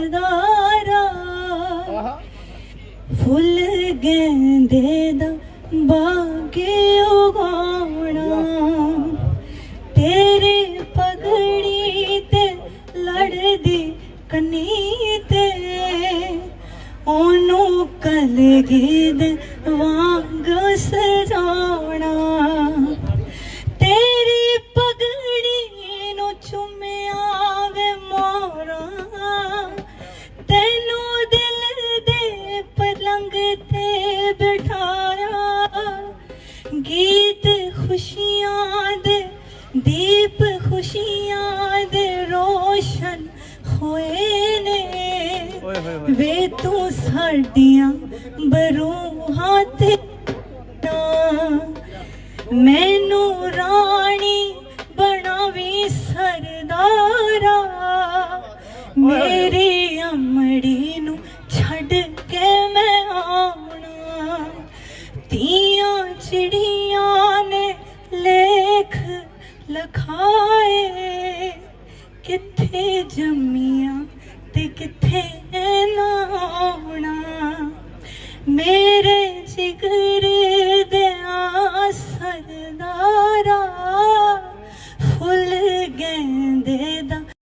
ਸਰਦਾਰਾ ਫੁੱਲ ਗੈਂਦੇ ਦਾ ਬਾਗੇ ਉਗਾਉਣਾ ਤੇਰੇ ਪਗੜੀ ਤੇ ਲੜਦੀ ਕਨੀ ਤੇ ਉਹਨੂੰ ਕਲਗੀਦ ਵਾਂਗ ਸਜਾਉਣਾ। ਗੀਤ ਖੁਸ਼ੀਆਂ ਦੇ ਦੀਪ ਖੁਸ਼ੀਆਂ ਦੇ ਰੋਸ਼ਨ ਹੋਏ ਨੇ। ਓਏ ਹੋਏ ਹੋਏ। ਵੇ ਤੂੰ ਸਾਡੀਆਂ ਬਰੂਹਾਂ ਤੇ ਮੈਨੂੰ ਰਾਣੀ ਬਣਾਵੀ ਸਰਦਾਰਾ। ਮੇਰੀ ਅਮੜੀ ਨੂੰ ਛੱਡ ਕੇ ਮੈਂ ਆਉਣਾ। ਤੀਆਂ ਲੇਖ ਲਖਾਏ। ਕਿੱਥੇ ਜੰਮੀਆਂ ਤੇ ਕਿੱਥੇ ਨਾਉਣਾ ਮੇਰੇ ਜਿਗਰ ਦੇ ਆਸਰ ਨਾਰਾ ਫੁੱਲ ਗਏ ਦੇ